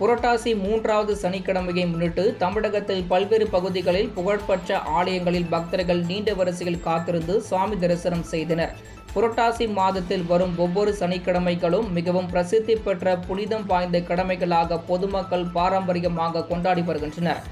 புரட்டாசி மூன்றாவது சனிக்கிழமையை முன்னிட்டு தமிழகத்தில் பல்வேறு பகுதிகளில் புகழ்பெற்ற ஆலயங்களில் பக்தர்கள் நீண்ட வரிசையில் காத்திருந்து சுவாமி தரிசனம் செய்தனர். புரட்டாசி மாதத்தில் வரும் ஒவ்வொரு சனிக்கிழமைகளும் மிகவும் பிரசித்தி பெற்ற புனிதம் வாய்ந்த கிழமைகளாக பொதுமக்கள் பாரம்பரியமாக கொண்டாடி வருகின்றனர்.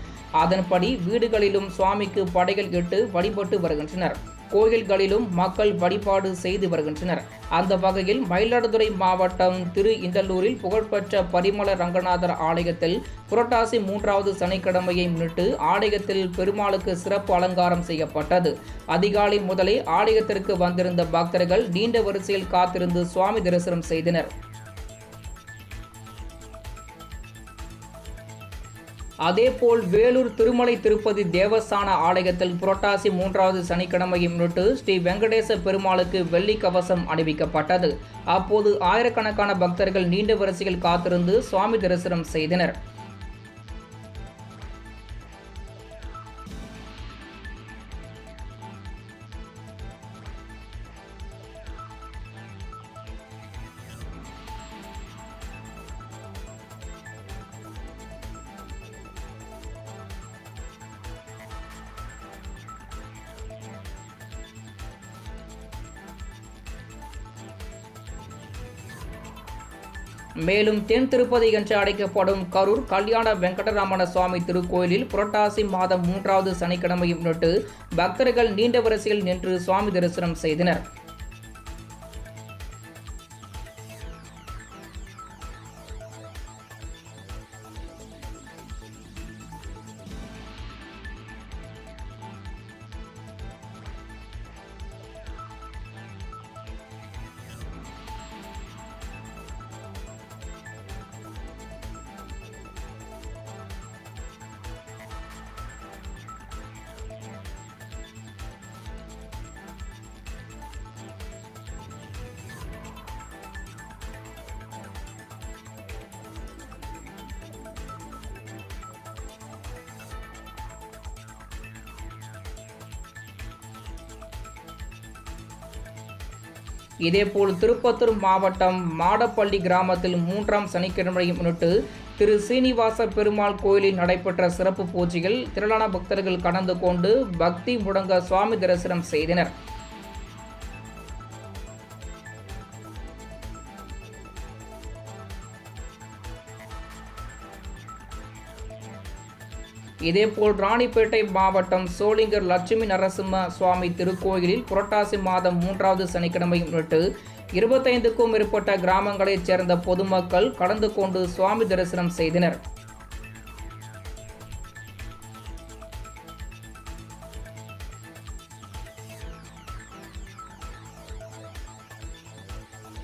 அதன்படி வீடுகளிலும் சுவாமிக்கு படைகள் இட்டு வழிபட்டு வருகின்றனர். கோயில்களிலும் மக்கள் வழிபாடு செய்து வருகின்றனர். அந்த வகையில் மயிலாடுதுறை மாவட்டம் திரு இந்தலூரில் புகழ்பெற்ற பரிமள ரங்கநாதர் ஆலயத்தில் புரட்டாசி மூன்றாவது சனிக்கிழமையை முன்னிட்டு ஆலயத்தில் பெருமாளுக்கு சிறப்பு அலங்காரம் செய்யப்பட்டது. அதிகாலை முதலே ஆலயத்திற்கு வந்திருந்த பக்தர்கள் நீண்ட வரிசையில் காத்திருந்து சுவாமி தரிசனம் செய்தனர். அதேபோல் வேலூர் திருமலை திருப்பதி தேவஸ்தான ஆலயத்தில் புரட்டாசி மூன்றாவது சனிக்கிழமையை முன்னிட்டு ஸ்ரீ வெங்கடேச பெருமாளுக்கு வெள்ளி கவசம் அணிவிக்கப்பட்டது. அப்போது ஆயிரக்கணக்கான பக்தர்கள் நீண்ட வரிசையில் காத்திருந்து சுவாமி தரிசனம் செய்தனர். மேலும் தென் திருப்பதி என்று அழைக்கப்படும் கரூர் கல்யாண வெங்கடராமண சுவாமி திருக்கோயிலில் புரட்டாசி மாதம் மூன்றாவது சனிக்கிழமையை முன்னிட்டு பக்தர்கள் நீண்ட வரிசையில் நின்று சுவாமி தரிசனம் செய்தனர். இதேபோல் திருப்பத்தூர் மாவட்டம் மாடப்பள்ளி கிராமத்தில் மூன்றாம் சனிக்கிழமையை முன்னிட்டு திரு சீனிவாச பெருமாள் கோயிலில் நடைபெற்ற சிறப்பு பூஜையில் திரளான பக்தர்கள் கலந்து கொண்டு பக்தி முடங்க சுவாமி தரிசனம் செய்தனர். இதேபோல் ராணிப்பேட்டை மாவட்டம் சோளிங்கர் லட்சுமி நரசிம்ம சுவாமி திருக்கோயிலில் புரட்டாசி மாதம் மூன்றாவது சனிக்கிழமை முன்னிட்டு இருபத்தைந்துக்கும் மேற்பட்ட கிராமங்களைச் சேர்ந்த பொதுமக்கள் கலந்து கொண்டு சுவாமி தரிசனம் செய்தனர்.